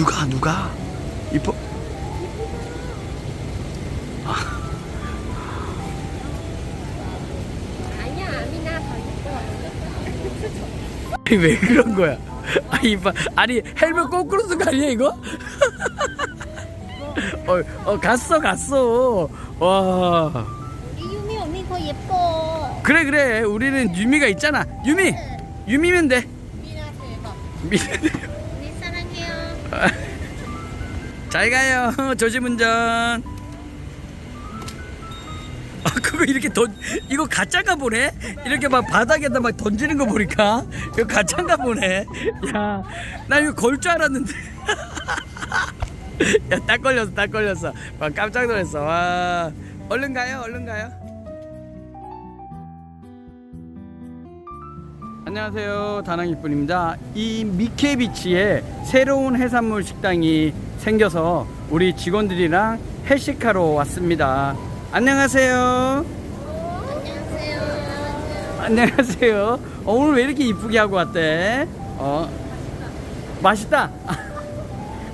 누가 누가? 이뻐. 아니야 미나 더 이뻐. 아니, 왜 그런 거야? 아 이뻐 아니 헬멧 거꾸로 쓴거 아니야 이거? 어, 어 갔어 갔어. 와. 우리 유미 언니 더 예뻐. 그래 그래. 우리는 유미가 있잖아. 유미. 유미면 돼. 미나 대박. 미- 우 잘 가요. 조심 운전. 아 그거 이렇게 던 이거 가짜가 보네. 이렇게 막 바닥에다 막 던지는 거 보니까 이거 가짜인가 보네. 야, 나 이거 걸 줄 알았는데. 야, 딱 걸렸어, 딱 걸렸어. 와, 깜짝 놀랐어. 와, 얼른 가요, 얼른 가요. 안녕하세요 다낭이뿐입니다 이 미케비치에 새로운 해산물 식당이 생겨서 우리 직원들이랑 회식하러 왔습니다. 안녕하세요. 안녕하세요. 안녕하세요. 어, 오늘 왜 이렇게 이쁘게 하고 왔대? 어 맛있다.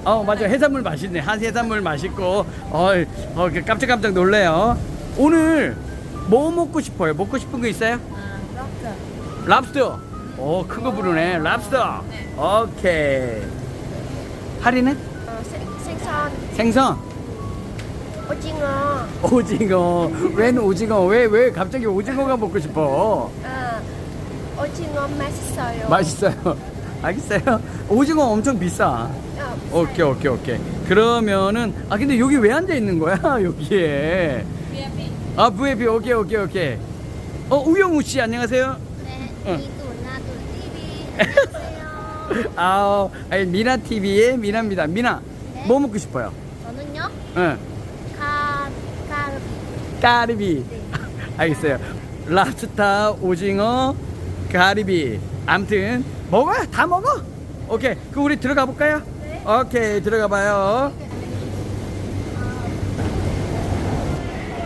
어 맞아. 해산물 맛있네. 한 해산물 맛있고. 어, 어 깜짝깜짝 놀래요. 오늘 뭐 먹고 싶어요? 먹고 싶은 거 있어요? 랍스터. 오, 큰거 부르네. 랍스터. 오케이. 할인은? 어, 생- 생선. 오징어 오징어. 웬 오징어? 왜, 왜 갑자기 오징어가 먹고 싶어? 아 오징어 맛있어요 맛있어요. 알겠어요. 오징어 엄청 비싸. 어, 오케이, 오케이, 오케이. 그러면은, 아, 근데 여기 왜 앉아 있는 거야? 여기에. 아, VIP. 오케이, 오케이, 오케이. 어, 우영우 씨, 안녕하세요. 네 응. 이도 나도 TV 안녕하세요 아, 아니, 미나 TV의 미나입니다. 미나, 네. 뭐 먹고 싶어요? 응. 가 가르비. 까리비 알겠어요. 랍스타 오징어 가리비. 암튼 먹어요 다 먹어. 오케이. 그럼 우리 들어가 볼까요? 네. 오케이. 들어가 봐요.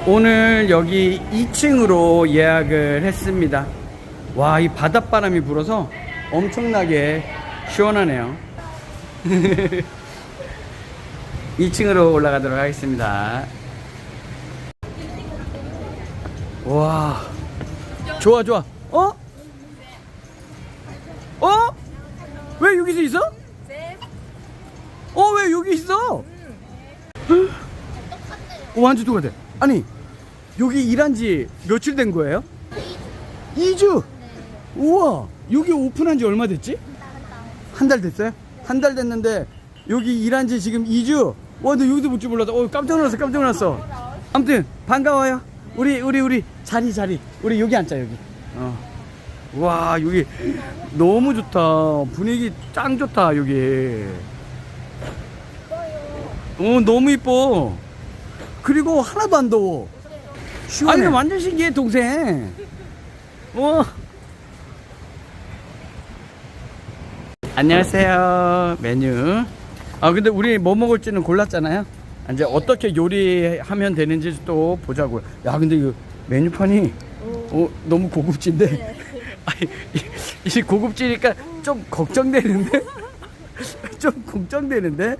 오늘 여기 2층으로 예약을 했습니다. 와 이 바닷바람이 불어서 엄청나게 시원하네요 2층으로 올라가도록 하겠습니다 와 좋아 좋아 어? 어? 왜 여기서 있어? 어 왜 여기 있어? 어, 완전 똑같아 아니 여기 일한 지 며칠 된 거예요? 2주 우와 여기 오픈한 지 얼마 됐지? 한 달 됐어요? 한 달 됐는데 여기 일한 지 지금 2주 와너 여기도 못줄 몰랐어 어 깜짝 놀랐어 깜짝 놀랐어. 아무튼 반가워요. 우리 우리 우리 자리 자리. 우리 여기 앉자 여기. 어. 와 여기 너무 좋다. 분위기 짱 좋다 여기. 어 너무 이뻐. 그리고 하나도 안 더워. 아니 완전 신기해 동생. 어. 안녕하세요. 메뉴 아 근데 우리 뭐 먹을지는 골랐잖아요 이제 어떻게 요리하면 되는지 또 보자고요 야 근데 이 메뉴판이 어, 너무 고급진데 아니, 이, 이 고급지니까 좀 걱정되는데 좀 걱정되는데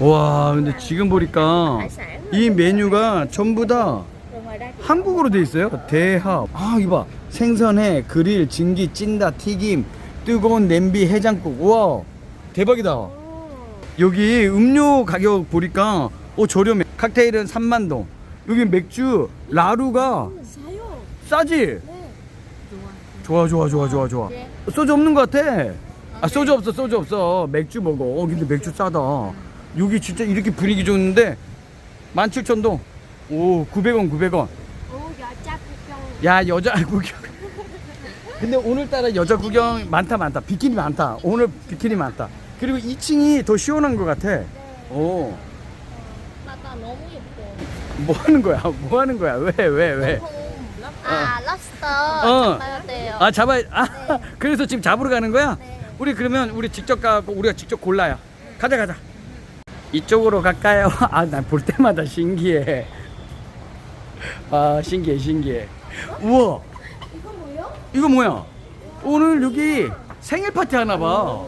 와 근데 지금 보니까 이 메뉴가 전부 다 한국어로 돼 있어요. 대합. 아, 이거 봐. 생선회, 그릴, 진기, 찐다, 튀김, 뜨거운 냄비, 해장국. 우와. 대박이다. 여기 음료 가격 보니까 어 저렴해. 칵테일은 3만 동. 여기 맥주 라루가 싸지? 네 좋아 좋아 좋아 좋아 좋아. 네. 소주 없는 것 같아. 아 소주 없어 소주 없어. 맥주 먹어. 어 근데 맥주 싸다. 여기 진짜 이렇게 분위기 좋은데 17,000동. 오 900원 900원. 오 여자 구경 야 여자 구경 근데 오늘따라 여자 구경 많다 많다 비키니 많다 오늘 비키니 많다 그리고 2층이 더 시원한 것 같아 오뭐 나나 너무 예뻐 하는 거야 뭐 하는 거야 왜 왜 왜? 아 랍스터 어. 잡아야 돼요 아 잡아 아 그래서 지금 잡으러 가는 거야? 네. 우리 그러면 우리 직접 가고 우리가 직접 골라요 가자 가자 이쪽으로 갈까요? 아 난 볼 때마다 신기해 아 신기해 신기해 우와 이거 뭐요? 이거 뭐야? 오늘 여기 생일 파티 하나 봐.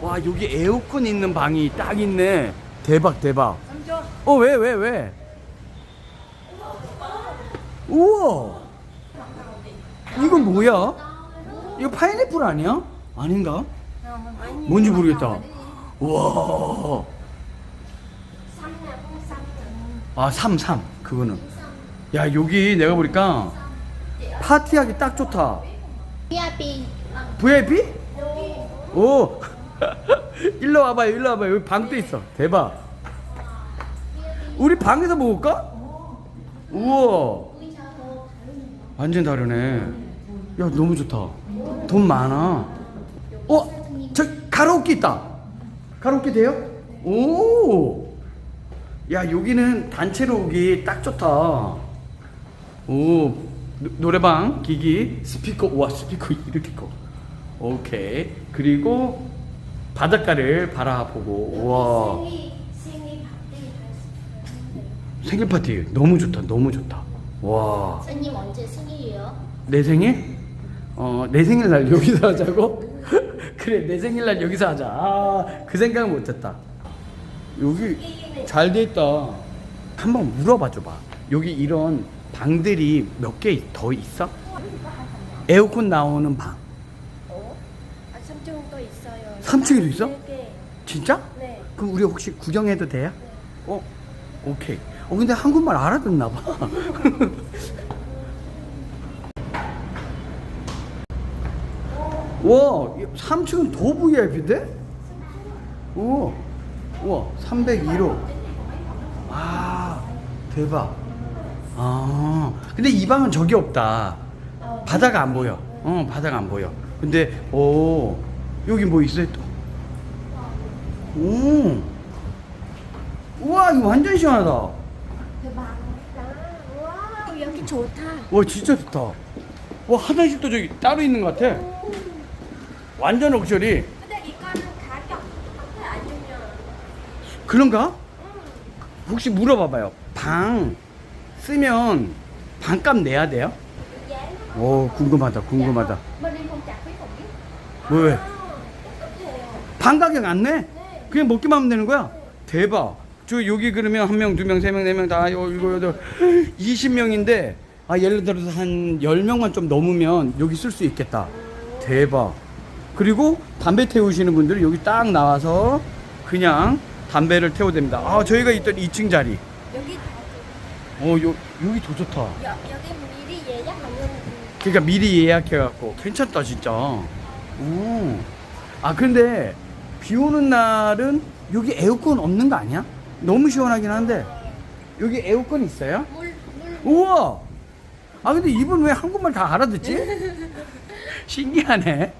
와 여기 에어컨 있는 방이 딱 있네. 대박 대박. 어왜왜 왜? 우와. 이건 뭐야? 이거 파인애플 아니야? 아닌가? 뭔지 모르겠다. 우와. 아, 3, 3. 그거는. 야, 여기 내가 보니까 파티하기 딱 좋다. VIP. VIP? 오. 일로 와봐요, 일로 와봐요. 여기 방도 있어. 대박. 우리 방에서 먹을까? 우와. 완전 다르네. 야, 너무 좋다. 돈 많아. 어? 저 가라오케 있다. 가라오케 돼요? 오. 야, 여기는 단체로 오기 딱 좋다. 오. 노- 노래방 기기 스피커 와 스피커 이렇게 커. 오케이. 그리고 바닷가를 바라보고 와. 생일 파티 너무 좋다 너무 좋다. 와. 내 선생님 언제 생일이에요? 생일? 어 내 생일날 여기서 하자고? 그래 내 생일날 여기서 하자. 아 그 생각 못했다. 여기 잘 돼 있다. 한번 물어봐 줘봐. 여기 이런 방들이 몇 개 더 있어? 에어컨 나오는 방. 어? 아, 3층도 있어요. 3층에도 있어? 네 개. 진짜 네. 그럼 우리 혹시 구경해도 돼요? 어? 오케이. 어 근데 한국말 알아듣나 봐. 와, 3층은 더 VIP인데? 우와, 우와, 302로. 아, 대박. 아, 근데 이 방은 저기 없다. 바다가 안 보여. 어, 바다가 안 보여. 근데, 오, 여기 뭐 있어요 또? 오. 우와, 이거 완전 시원하다. 와, 여기 좋다. 와, 진짜 좋다. 와, 화장실도 저기 따로 있는 것 같아. 완전 럭셔리. 근데 이거는 가격 앞에 안 주면 그런가? 혹시 물어봐봐요. 방 쓰면 방값 내야 돼요? giá 오, 궁금하다, 궁금하다. biết. 왜, 방 가격 안 내? 그냥 먹기만 하면 되는 거야? 대박. 저 여기 그러면 한 명, 두 명, 세 명, 네 명다 이거 여덟 20명인데 아 예를 들어서 한 10명만 좀 넘으면 여기 쓸 수 있겠다. 대박. 그리고 담배 태우시는 분들 여기 딱 나와서 그냥 담배를 태워도 됩니다. 아, 저희가 있던 2층 자리. 여기 어, 요, 여기 더 좋다. 여, 여기 미리 예약하면 그러니까 미리 예약해갖고 괜찮다 진짜. 오. 아 근데 비 오는 날은 여기 에어컨 없는 거 아니야? 너무 시원하긴 한데 여기 에어컨 있어요? 물, 물 우와. 아 근데 이분 왜 한국말 다 알아듣지? 신기하네.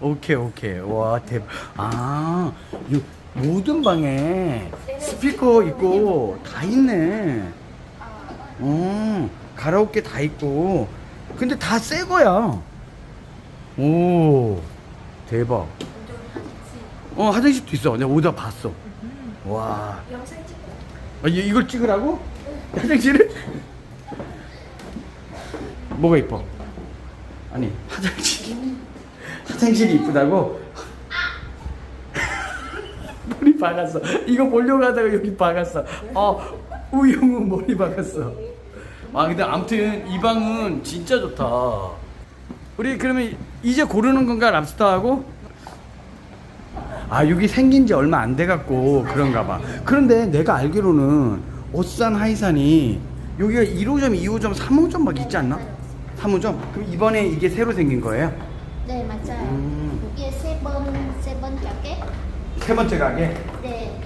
오케이 오케이 와 대박. 아 요, 모든 방에 스피커 있고 다 있네. 어 가라오케 다 있고 근데 다 새 거야. 오 대박. 어 화장실도 있어. 내가 오다 봤어. 와. 영상 찍고 아, 이, 이걸 찍으라고? 화장실을? 뭐가 이뻐? 아니 화장실 화장실이 이쁘다고? 머리 박았어 이거 보려고 하다가 여기 박았어 어 우영우 머리 박았어 아 근데 아무튼 이 방은 진짜 좋다 우리 그러면 이제 고르는 건가 랍스타하고? 아 여기 생긴 지 얼마 안 돼 갖고 그런가 봐 그런데 내가 알기로는 옷산 하이산이 여기가 1호점 2호점 3호점 막 있지 않나? 3호점? 그럼 이번에 이게 새로 생긴 거예요? 네 맞아요 음. 여기에 세번 세번 가게 세 번째 가게? 네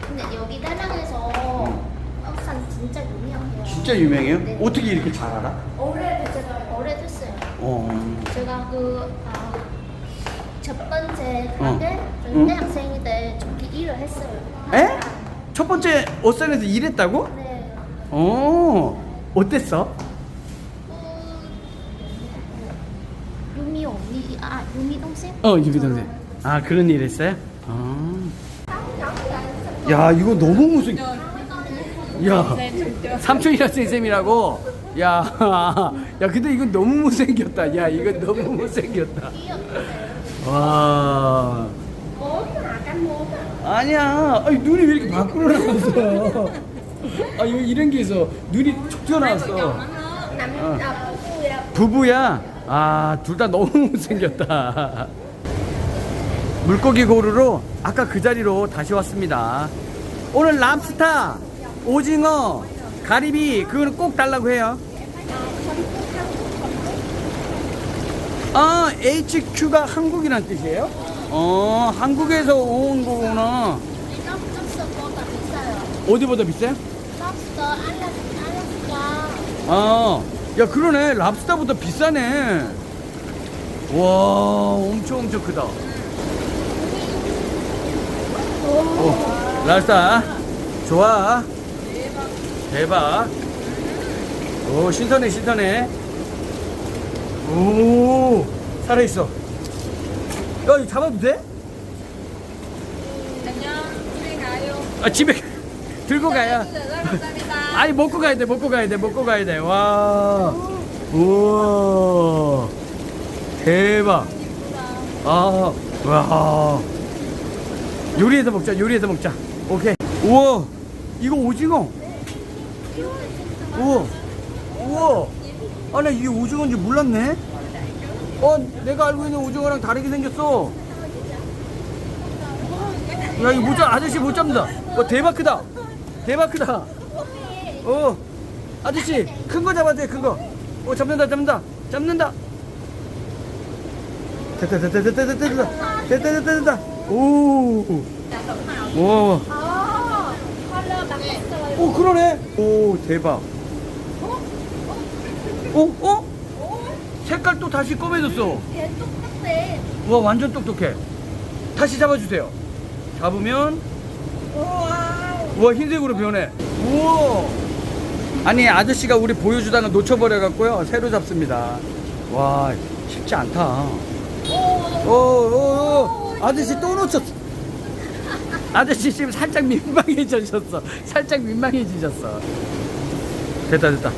근데 여기 다낭에서 떡산 진짜 유명해요 진짜 유명해요? 네. 어떻게 이렇게 잘 알아? 오래됐어요 오래됐어요 어 제가 그, 아, 첫 번째 어. 가게 응? 대학생일 때 저기 일을 했어요. 에? 첫 번째 옷산에서 일했다고? 네. 어 어땠어? 어, 유미 언니, 아, 유미 동생? 어 유비 동생 아 그런 일 했어요? 아. 야 이거 너무 무슨 야 삼촌이라 쌤쌤이라고 야, 야 근데 이거 너무 못생겼다 야 이거 너무 못생겼다 와 아니야. 아니, 눈이 왜 이렇게 밖으로 나왔어? 아, 여기 이런 게 있어. 눈이 툭 튀어나왔어. đập vui đâu 부부야. 아, 둘 다 너무 못생겼다. 물고기 고루로 아까 그 자리로 다시 왔습니다. 오늘 랍스타, 오징어, 가리비 그거는 꼭 달라고 해요. 아, HQ가 한국이란 뜻이에요? 어, 한국에서 온 거구나. lobster 보다 비싸요 어디보다 비싸요? 알라 알라스카 아, 야 그러네. 랍스타보다 비싸네. 와, 엄청 엄청 크다. 오, 랍스타. 좋아. 대박. 오, 신선해, 신선해. 오, 살아있어. 야, 이거 잡아도 돼? 아, 집에 들고 가야. 아니 먹고 가야 돼 먹고 가야 돼 먹고 가야 돼와. 우와. 대박. 아와. 요리해서 먹자 요리해서 먹자. 오케이. 우와. 이거 오징어. 우와. 우와 아, 나 이게 오징어인지 몰랐네? 어, 내가 알고 있는 오징어랑 다르게 생겼어. 야, 이거 못 잡, 아저씨 못 잡는다. 어, 대박 크다. 대박 크다. 어, 아저씨, 큰 거 잡아야 돼, 큰 거. 어, 잡는다, 잡는다. 잡는다. 됐다, 됐다, 됐다, 됐다, 됐다. 됐다, 됐다, 됐다. 오. 와. 오, 그러네. 오, 대박. 어? 어? 색깔 또 다시 검해졌어. 걔 똑같대 와 완전 똑똑해. 다시 잡아주세요. 잡으면 우와. 흰색으로 변해. 우와. 아니 아저씨가 우리 보여주다가 놓쳐버려 갖고요 새로 잡습니다. 와 쉽지 않다. 오 오 오 아저씨 또 놓쳤어. 아저씨 지금 살짝 민망해지셨어. 살짝 민망해지셨어. 됐다 됐다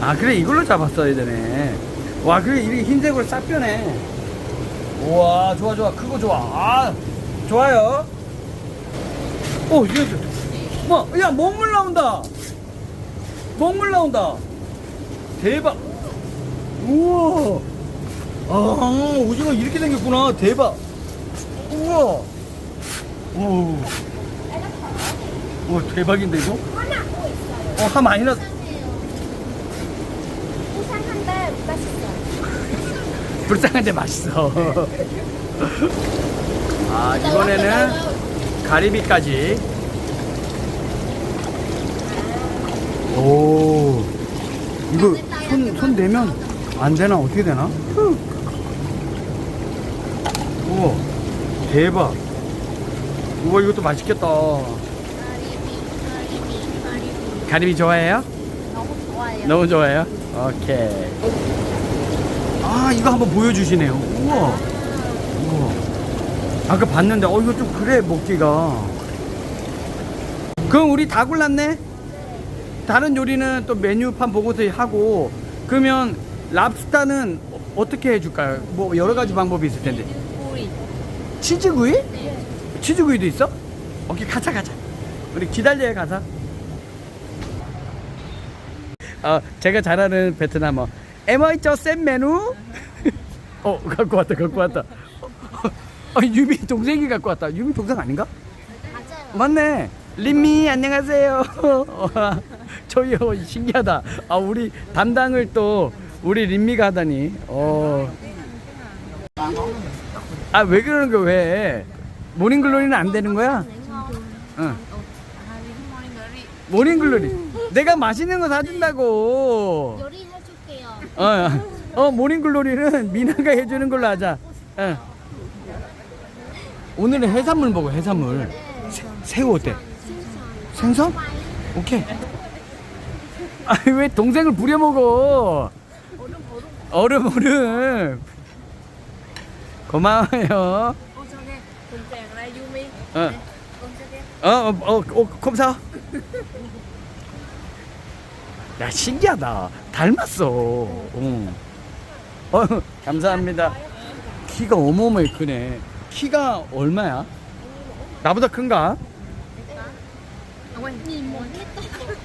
아 그래 이걸로 잡았어야 되네 와 그래 이렇게 흰색으로 싹 변해 우와 좋아 좋아. 크고 좋아. 아 좋아요. 오 이거 뭐야 먹물 나온다. 먹물 나온다. 대박. 우와. 아 오징어 이렇게 생겼구나. 대박. 우와. 오. 오 대박인데 이거? 더 있어요 어한 마이너스 부산한데 맛있어요 불쌍한데 맛있어. 아 이번에는 가리비까지. 오. 이거 손, 손 대면 안 되나? 어떻게 되나? 우와 대박. 우와 이것도 맛있겠다. 가리비 좋아해요? 너무 좋아요. 너무 좋아요? 오케이 아 이거 한번 보여주시네요 우와 우와 아까 봤는데 어 이거 좀 그래 먹기가 그럼 우리 다 골랐네? 다른 요리는 또 메뉴판 보고서 하고 그러면 랍스타는 어- 어떻게 해줄까요? 뭐 여러 가지 방법이 있을 텐데 치즈구이? 치즈구이도 있어? 오케이 가자 가자 우리 기다려요 가자 어 제가 잘 아는 베트남어 에머이 저센 메뉴? 어 갖고 왔다 갖고 왔다. 어, 어, 유미 동생이 갖고 왔다. 유미 동생 아닌가? 맞아요. 맞네. 림미 안녕하세요. 어, 저희요 신기하다. 아 우리 담당을 또 우리 림미가 하다니. 어. 아 왜 그러는 거야 왜? 모닝글로리는 안 되는 거야? 응. 모닝글로리. 내가 맛있는 거 사준다고. 요리 해줄게요. 어, 어 모닝글로리는 미나가 해주는 걸로 하자 어. 오늘은 해산물 먹어 해산물 새, 새우 어때? 생선? 오케이. 아니 왜 동생을 부려먹어? 얼음 얼음. 고마워요. 어. 어, 어, 어, 어, 컴사. 야 신기하다. 닮았어. 응. 어, 감사합니다. 키가 어마어마하게 크네. 키가 얼마야? 나보다 큰가?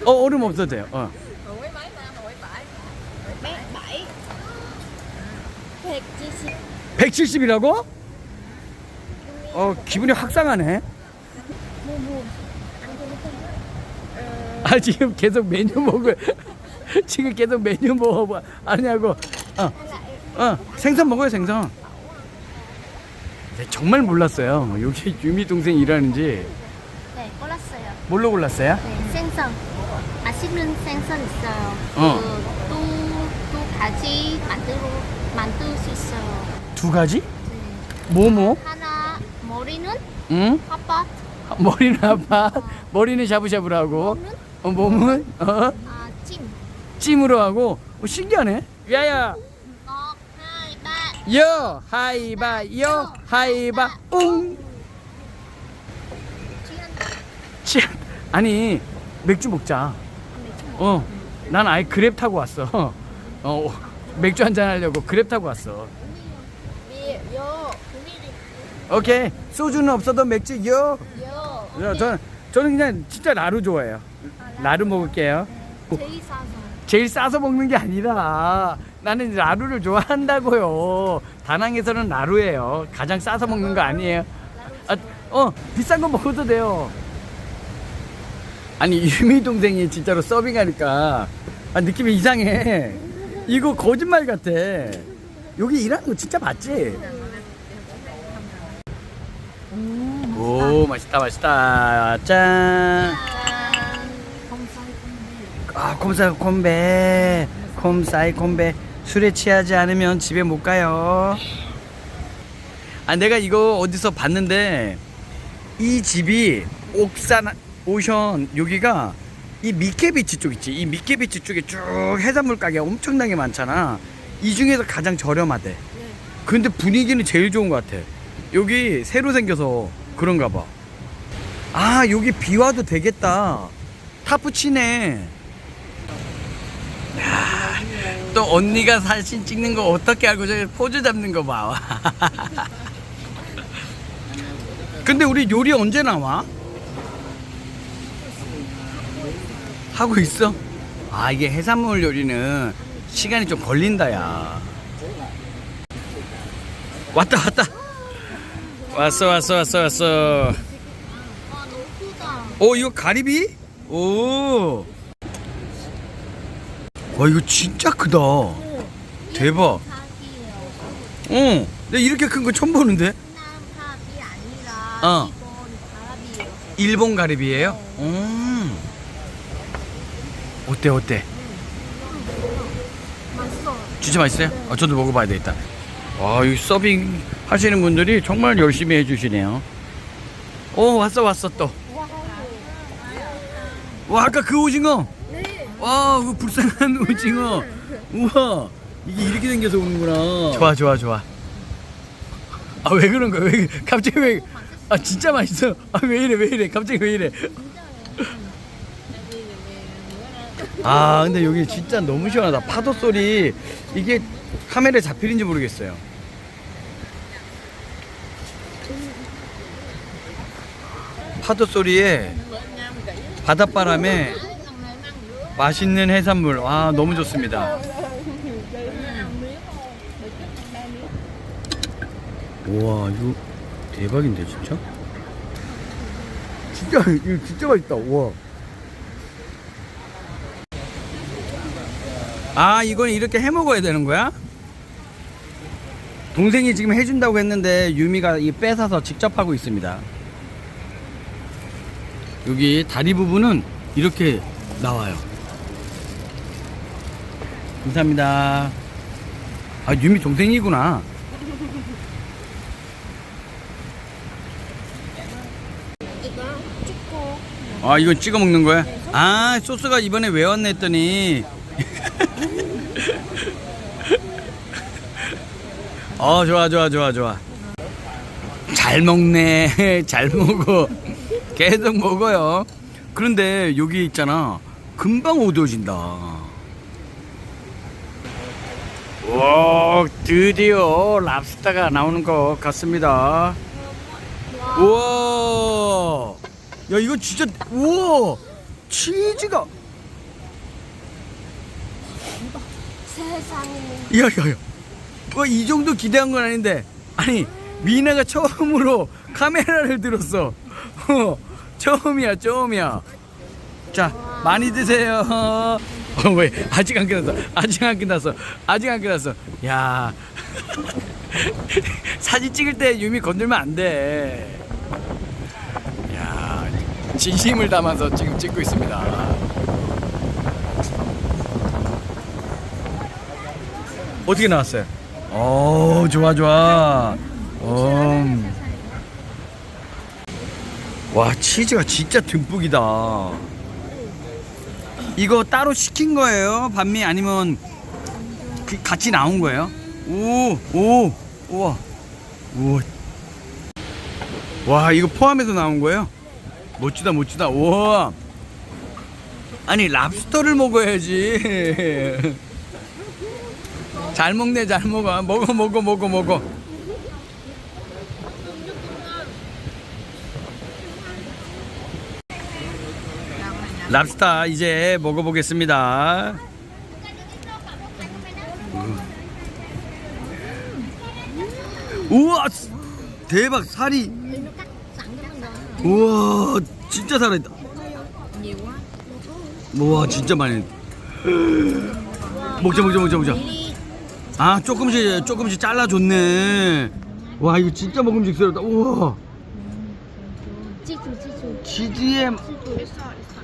어 얼음 없어도 돼요. 어. 170 170이라고? 어 기분이 확 상하네. mua mua ăn cho nó không 아 지금 계속 메뉴 먹을 지금 계속 메뉴 먹어 아니냐고. 어. 어 생선 먹어요 생선. 네, 정말 몰랐어요. 여기 유미 동생 일하는지 네 골랐어요 뭘로 골랐어요? 네 생선 맛있는 생선 있어요 어. 그 또 또 가지 만들어 만들 수 있어요 두 가지? 네. 뭐뭐? 하나 머리는 응? 핫바 머리는 아파. 머리는 샤브샤브라고. 몸은 어, 몸은 어? 아 찜 찜으로 하고. 어, 신기하네. 야야. 어, 여 하이바 여 하이바 웅. 치 아니 맥주 먹자. 어. 난 아예 그랩 타고 왔어. 어. 맥주 한잔 하려고 그랩 타고 왔어. 오케이. 소주는 없어도 맥주 여. 야, 저는 저는 그냥 진짜 라루 좋아해요. 라루 먹을게요. 제일 싸서 제일 싸서 먹는 게 아니라 나는 라루를 좋아한다고요. 다낭에서는 라루예요. 가장 싸서 먹는 거 아니에요. 아, 어 비싼 거 먹어도 돼요. 아니 유미 동생이 진짜로 서빙하니까 아, 느낌이 이상해. 이거 거짓말 같아. 여기 일하는 거 진짜 맞지? 오 맛있다 맛있다 짠. 아, 콤사이 콤베, 콤사이 콤베. 술에 취하지 않으면 집에 못 가요. 아, 내가 이거 어디서 봤는데 이 집이 옥산 오션 여기가 이 미케비치 쪽 있지. 이 미케비치 쪽에 쭉 해산물 가게가 엄청나게 많잖아. 이 중에서 가장 저렴하대. 근데 분위기는 제일 좋은 것 같아. 여기 새로 생겨서 그런가 봐. 아, 여기 비 와도 되겠다. 타프 치네. 야, 또 언니가 사진 찍는 거 어떻게 알고 저기 포즈 잡는 거 봐. 근데 우리 요리 언제 나와? 하고 있어? 아 이게 해산물 요리는 시간이 좀 걸린다 야. 왔다 왔다. 왔어 왔어 왔어 왔어. 크다 어 이거 가리비? 오. 와 이거 진짜 크다. 대박. 어. 내가 이렇게 큰 거 처음 보는데. 아니라 어. 일본 가리비예요? 음. 어때 어때? 맛있어 진짜 맛있어요? 아, 저도 먹어봐야 되겠다. 와, 이 서빙 하시는 분들이 정말 열심히 해주시네요. 오, 왔어, 왔어, 또. 와, 아까 그 오징어. 네 와, 그 불쌍한 오징어. 우와, 이게 이렇게 생겨서 오는구나. 좋아, 좋아, 좋아. 아, 왜 그런 거야? 왜, 갑자기 왜. 아, 진짜 맛있어. 아, 왜 이래, 왜 이래. 갑자기 왜 이래. 아, 근데 여기 진짜 너무 시원하다. 파도 소리. 이게 카메라에 잡히는지 모르겠어요. 파도 소리에 바닷바람에 맛있는 해산물. 와, 너무 좋습니다. 우와, 이거 대박인데, 진짜? 진짜, 이거 진짜 맛있다. 우와. 아, 이건 이렇게 해 먹어야 되는 거야? 동생이 지금 해준다고 했는데 유미가 이 뺏어서 직접 하고 있습니다. 여기 다리 부분은 이렇게 나와요. 감사합니다. 아, 유미 동생이구나. 이거 찍고 아, 이건 찍어 먹는 거야? 아, 소스가 이번에 왜 왔네 했더니. 어, 좋아, 좋아, 좋아, 좋아. 잘 먹네. 잘 먹어. 계속 먹어요. 그런데 여기 있잖아. 금방 어두워진다. 와, 드디어 랍스타가 나오는 것 같습니다. 와 우와. 야 이거 진짜 우와 치즈가 세상에. 야야야. 와이 정도 기대한 건 아닌데 아니 미나가 처음으로 카메라를 들었어. 어, 처음이야 처음이야. 자 많이 드세요. 어, 왜? 아직 안 끝났어. 아직 안 끝났어. 아직 안 끝났어. 야. 사진 찍을 때 유미 건들면 안돼. 야 진심을 담아서 지금 찍고 있습니다. 어떻게 나왔어요? 오 좋아 좋아. 음. 와 치즈가 진짜 듬뿍이다 이거 따로 시킨 거예요? 반미 아니면 그 같이 나온 거예요? 오, 오, 우와, 우와. 와, 이거 포함해서 나온 거예요? 멋지다, 멋지다. 우와. 아니, 랍스터를 먹어야지. 잘 먹네, 잘 먹어. 먹어, 먹어, 먹어, 먹어. 랍스타 이제 먹어보겠습니다. 우와 대박 살이. 우와 진짜 살아있다. 우와 진짜 많이. 먹자 먹자 먹자 먹자. 아 조금씩 조금씩 잘라줬네. 와 이거 진짜 먹음직스럽다. 우와 Chichu, chichu. 치즈에.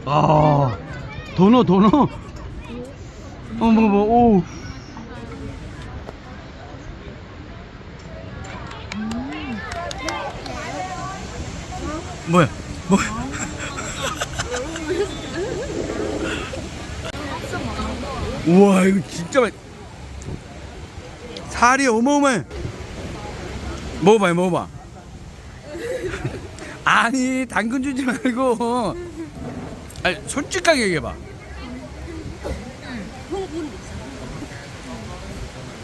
아 도너 도너. 어머 뭐 오. 뭐야 뭐야. 우와 이거 진짜 맛. 살이 어마어마해. 먹어봐요 먹어봐. 아니 당근 주지 말고. 아니 솔직하게 얘기해봐.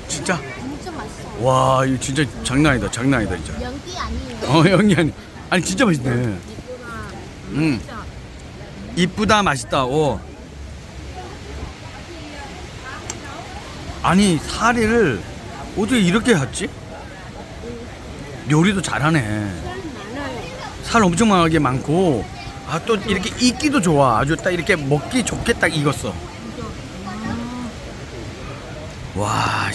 진짜. 진짜 맛있어. 와 이거 진짜 장난 아니다 장난 아니다 진짜. 연기 아니에요. 어 연기 아니. 아니 진짜 맛있네. 이쁘다. 음. 이쁘다 맛있다. 오. 아니 사리를 어떻게 이렇게 했지? 요리도 잘하네. 살 엄청 많게 많고 아 또 이렇게 익기도 좋아. 아주 딱 이렇게 먹기 좋게 딱 익었어. 와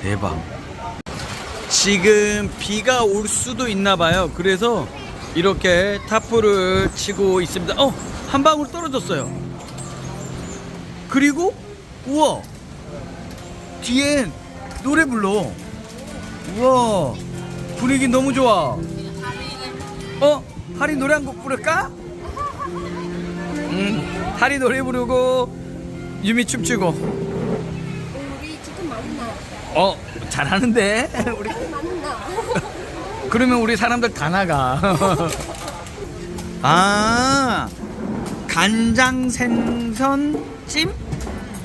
대박. 지금 비가 올 수도 있나 봐요. 그래서 이렇게 타프를 치고 있습니다. 어, 한 방울 떨어졌어요. 그리고 우와 뒤엔 노래 불러. 우와 분위기 너무 좋아. 어? 하리 노래 한 곡 부를까? 음, 하리 노래 부르고 유미 춤추고. 우리 지금 만나. 어, 잘하는데. 우리 만나. 그러면 우리 사람들 다 나가. 아, 간장 생선 찜?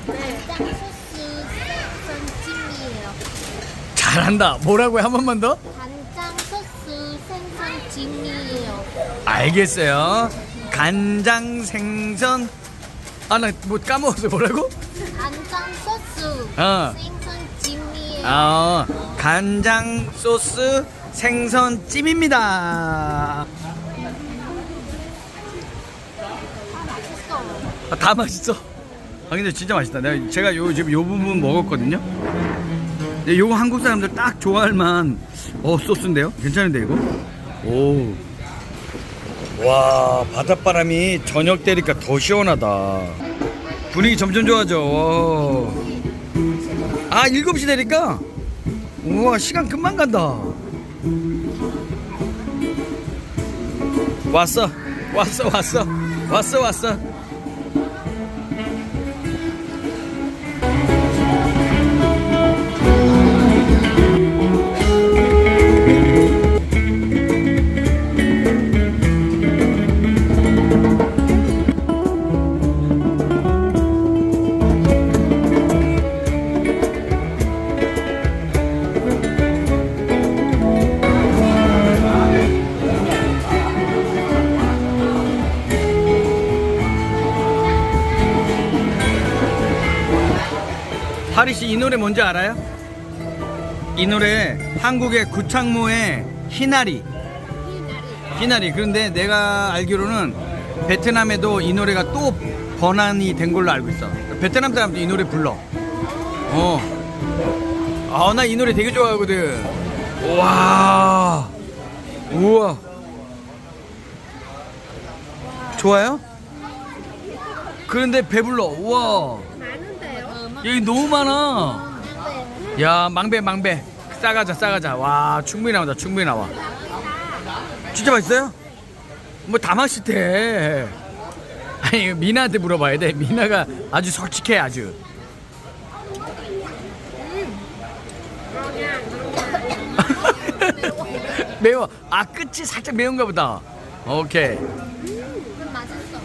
네. 짱 소스 생선찜이에요. 잘한다. 뭐라고요? 한 번만 더? 알겠어요. 간장 생선. 아, 나 뭐 까먹었어. 뭐라고? 간장 소스 어. 생선 찜이에요. 아, 간장 소스 생선 찜입니다. 아 맛있어. 아, 다 맛있어. 아 근데 진짜 맛있다. 내가 제가 요 지금 요 부분 먹었거든요. 근데 요거 한국 사람들 딱 좋아할 만한 어 소스인데요. 괜찮은데 이거? 오. 와 바닷바람이 저녁 되니까 더 시원하다. 분위기 점점 좋아져. 와. 아 7시 되니까 우와 시간 금방 간다. 왔어 왔어 왔어 왔어 왔어. 뭔지 알아요? 이 노래 한국의 구창모의 희나리. 희나리. 그런데 내가 알기로는 베트남에도 이 노래가 또 번안이 된 걸로 알고 있어. 베트남 사람도 이 노래 불러. 어. 아, 나 이 노래 되게 좋아하거든. 와. 우와. 좋아요? 그런데 배불러. 우와. 많은데요? 여기 너무 많아. 네. 야, 망배, 망배. 싸가자, 싸가자. 와, 충분히 나온다, 충분히 나와. 진짜 맛있어요? 뭐다 맛있대. 아니, 미나한테 물어봐야 돼. 미나가 아주 솔직해, 아주. 매워. 아, 끝이 살짝 매운가 보다. 오케이. 음, 맛있어.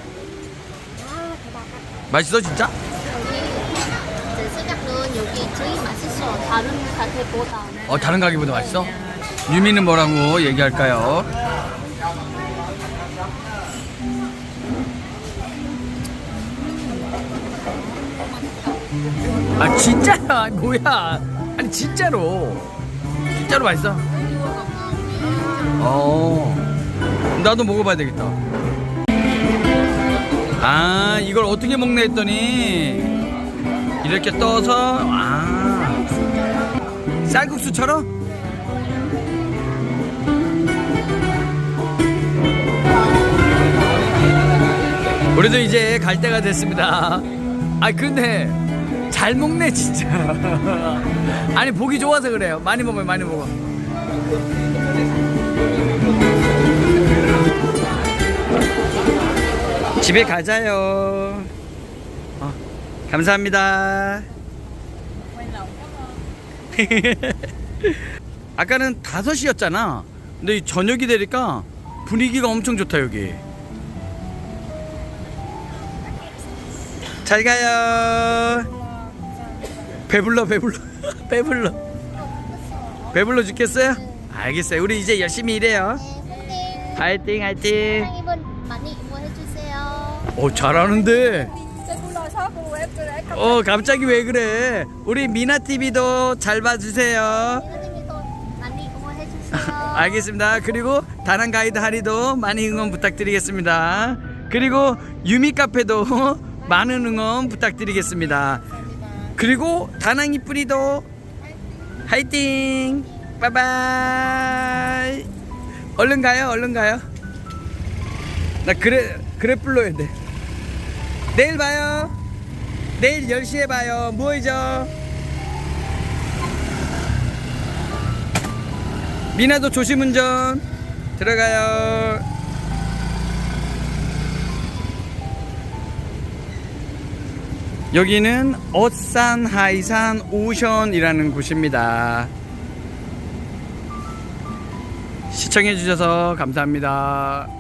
아, 대박. 맛있어, 진짜? 제 생각은 여기 제일 맛있어. 다른 가게보다. 어, 다른 가게보다 맛있어? 유미는 뭐라고 얘기할까요? 아 진짜야 뭐야 아니 진짜로 진짜로 맛있어 어 나도 먹어봐야 되겠다 아 이걸 어떻게 먹나 했더니 이렇게 떠서 아 쌀국수처럼 우리도 이제 갈 때가 됐습니다. 아 근데 잘 먹네 진짜. 아니 보기 좋아서 그래요. 많이 먹어요, 많이 먹어. 집에 가자요. 어, 감사합니다. 아까는 5시였잖아. 근데 이 저녁이 되니까 분위기가 엄청 좋다 여기. 잘 가요. 배불러 배불러 배불러 배불러 죽겠어요? 알겠어요. 우리 이제 열심히 일해요. 네, 화이팅 화이팅. 사장님은 많이 응원해주세요. 어 잘하는데. 어 갑자기 왜 그래? 우리 미나 TV도 잘 봐주세요. 알겠습니다. 그리고 다낭 가이드 하리도 많이 응원 부탁드리겠습니다. 그리고 유미 카페도 많은 응원 부탁드리겠습니다. 그리고 다낭 이 뿌리도 화이팅! 바이바이! 얼른 가요, 얼른 가요. 나 그래, 그래 불러야 돼. 내일 봐요. 내일 10시에 봐요. 뭐이죠? 미나도 조심 운전 들어가요. 여기는 어산 하이산 오션이라는 곳입니다. 시청해 주셔서 감사합니다.